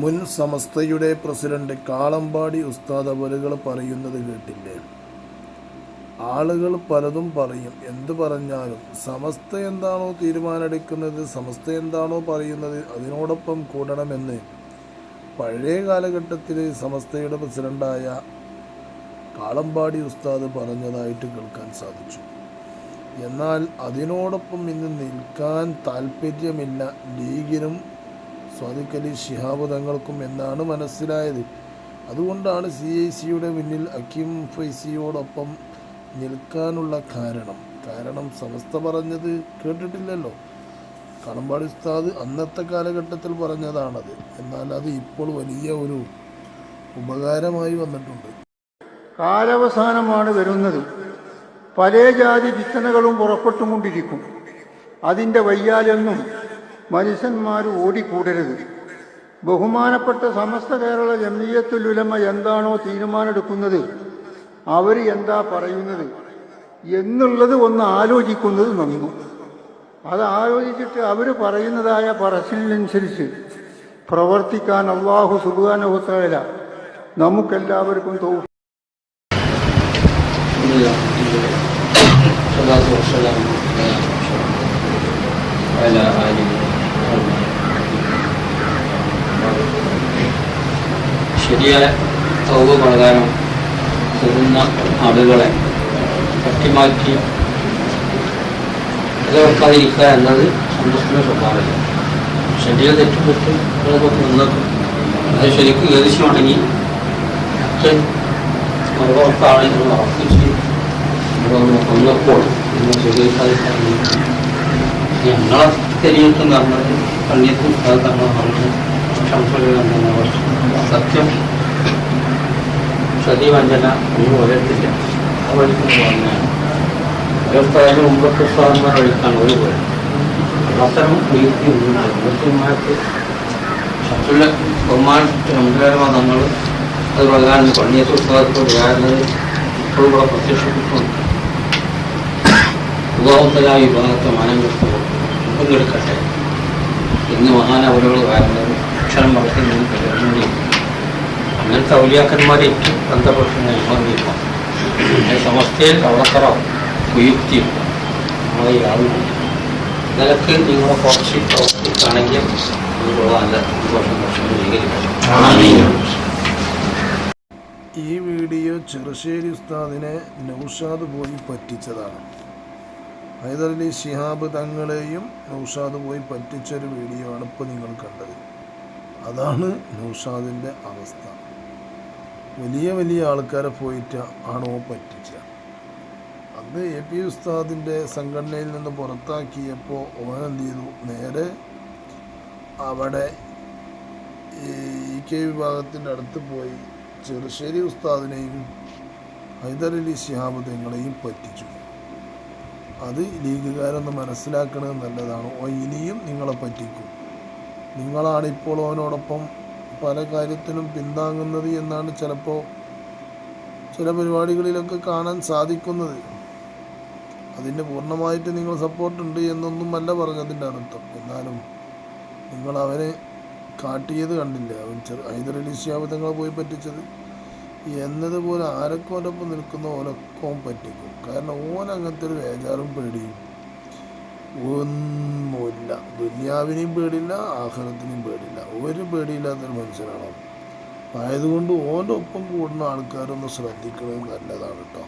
മുൻ സമസ്തയുടെ പ്രസിഡന്റ് കാളമ്പാടി ഉസ്താദ് അവരുകൾ പറയുന്നത് കേട്ടില്ലേ? ആളുകൾ പലതും പറയും. എന്ത് പറഞ്ഞാലും സമസ്ത എന്താണോ തീരുമാനമെടുക്കുന്നത് സമസ്ത എന്താണോ പറയുന്നത് അതിനോടൊപ്പം കൂടണമെന്ന് പഴയ കാലഘട്ടത്തിൽ സമസ്തയുടെ പ്രസിഡന്റായ കാളമ്പാടി ഉസ്താദ് പറഞ്ഞതായിട്ട് കേൾക്കാൻ സാധിച്ചു. എന്നാൽ അതിനോടൊപ്പം ഇന്ന് നിൽക്കാൻ താല്പര്യമില്ല ലീഗിനും സ്വാദിഖലി ശിഹാബ് തങ്ങൾക്കും എന്നാണ് മനസ്സിലായത്. അതുകൊണ്ടാണ് സി ഐ സിയുടെ മുന്നിൽ അക്കിം ഫൈസിയോടൊപ്പം നിൽക്കാനുള്ള കാരണം. കാരണം സമസ്ത പറഞ്ഞത് കേട്ടിട്ടില്ലല്ലോ. കടമ്പാടി ഉസ്താദ് അന്നത്തെ കാലഘട്ടത്തിൽ പറഞ്ഞതാണത്. എന്നാൽ അത് ഇപ്പോൾ വലിയ ഒരു ഉപകാരമായി വന്നിട്ടുണ്ട്. കാലവസാനമാണ് വരുന്നത്. പല ജാതി വിത്തനകളും പുറപ്പെട്ടുകൊണ്ടിരിക്കും. അതിന്റെ വയ്യാലെന്നും മനുഷ്യന്മാർ ഓടിക്കൂടരുത് ബഹുമാനപ്പെട്ട സമസ്ത കേരള ജമീയത്തുൽ ഉലമ എന്താണോ തീരുമാനമെടുക്കുന്നത് അവർ എന്താ പറയുന്നത് എന്നുള്ളത് ഒന്ന് ആലോചിക്കുന്നത് നന്നു അത് ആലോചിച്ചിട്ട് അവർ പറയുന്നതായ പറച്ചിലിനനുസരിച്ച് പ്രവർത്തിക്കാൻ അള്ളാഹു സുബാനുഭവത്തല നമുക്കെല്ലാവർക്കും തോന്നും الحمد لله والصلاة والسلام على أشرف وعلى آله ശരിയായ തൗബ പ്രകാരം പോകുന്ന ആളുകളെ തട്ടിമാറ്റി നിലനിർത്താതിരിക്കുക എന്നത് സന്തോഷത്തിന് സ്വഭാവമില്ല. ശരീര തെറ്റുപറ്റും നിന്നേക്കും അത് ശരിക്കും ഏകദേശമാണെങ്കിൽ ഒക്കെ മറുപുറത്താണെന്ന് ഉറപ്പിച്ച് ഇവിടെ വന്നപ്പോൾ നിങ്ങൾ സ്വീകരിക്കാതിരിക്കാൻ ഞങ്ങളെ തെരിയത്തും പറഞ്ഞത് കണ്ണിയത്തും അത് തങ്ങൾ പറഞ്ഞു സംശയം സത്യം സതീവഞ്ചന ഒന്നും വരത്തില്ല. ആ വഴിക്ക് പറഞ്ഞാണ് മുമ്പത്തെ സ്വാതന്ത്ര്യം വഴിക്കാണ് ഒരു പോലെ അത്തരം ഉയർത്തി ശത്രുല ബഹുമാനത്തിന് മുതലായ തങ്ങൾ അത് പ്രകാരം പണ്ഡിയത്ത് ഉത്സവത്തോട് വ്യാകുന്നത് ഇപ്പോഴും കൂടെ വിഭാഗത്തെ മാനം കൊടുത്തു പങ്കെടുക്കട്ടെ ഇന്ന് വരുന്നത് അക്ഷരം വളർത്തി നിന്ന് കരുതുന്നില്ല അങ്ങനത്തെ ഔലിയാക്കന്മാരെ ഏറ്റവും ബന്ധപ്പെട്ട് നിർബന്ധില്ല സമസ്തയിൽ കള്ളത്തറ കുയുക്തി നമ്മളെ യാതൊരു നിലയ്ക്ക് നിങ്ങളെ കുറച്ച് പ്രവർത്തിക്കുകയാണെങ്കിൽ ദോഷം ദോഷം ഈ വീഡിയോ ചെറുശ്ശേരി ഉസ്താദിനെ നൗഷാദ് പോയി പറ്റിച്ചതാണ്. ഹൈദരലി ശിഹാബ് തങ്ങളെയും നൗഷാദ് പോയി പറ്റിച്ചൊരു വീഡിയോ ആണ് ഇപ്പോൾ നിങ്ങൾ കണ്ടത്. അതാണ് നൗഷാദിന്റെ അവസ്ഥ. വലിയ വലിയ ആൾക്കാരെ പോയിട്ട് ആണോ പറ്റിച്ച അന്ന് എ പി ഉസ്താദിന്റെ സംഘടനയിൽ നിന്ന് പുറത്താക്കിയപ്പോൾ ഓൻ എന്ത് ചെയ്തു? നേരെ അവിടെ ഈ കെ വിഭാഗത്തിന്റെ അടുത്ത് പോയി ചെറുശ്ശേരി ഉസ്താദിനെയും ഹൈദരലി ശിഹാബ് തങ്ങളെയും പറ്റിച്ചു. അത് ലീഗുകാരൊന്ന് മനസ്സിലാക്കണത് നല്ലതാണ്. ഓ ഇനിയും നിങ്ങളെ പറ്റിക്കും. നിങ്ങളാണിപ്പോൾ ഓനോടൊപ്പം പല കാര്യത്തിനും പിന്താങ്ങുന്നത് എന്നാണ് ചിലപ്പോൾ ചില പരിപാടികളിലൊക്കെ കാണാൻ സാധിക്കുന്നത്. അതിന് പൂർണമായിട്ട് നിങ്ങൾ സപ്പോർട്ടുണ്ട് എന്നൊന്നുമല്ല പറഞ്ഞതിന്റെ അർത്ഥം. എന്നാലും നിങ്ങൾ അവനെ കാട്ടിയത് കണ്ടില്ല. അവൻ ചെറു ഹൈദരലി തങ്ങളെ പോയി പറ്റിച്ചത്. എന്നതുപോലെ ആരൊക്കെ ഓനൊപ്പം നിൽക്കുന്ന ഓരൊക്കെ പറ്റിക്കും. കാരണം ഓൻ അങ്ങനത്തെ ഒരു വേജാറും പേടിയും ഒന്നുമില്ല. ദുന്യാവിനെയും പേടില്ല ആഹാരത്തിനെയും പേടില്ല ഒരു പേടിയില്ലാത്തൊരു മനുഷ്യനാണ്. ആയതുകൊണ്ട് ഓന്റെ ഒപ്പം കൂടുന്ന ആൾക്കാരൊന്ന് ശ്രദ്ധിക്കുന്നത് നല്ലതാണ് കേട്ടോ.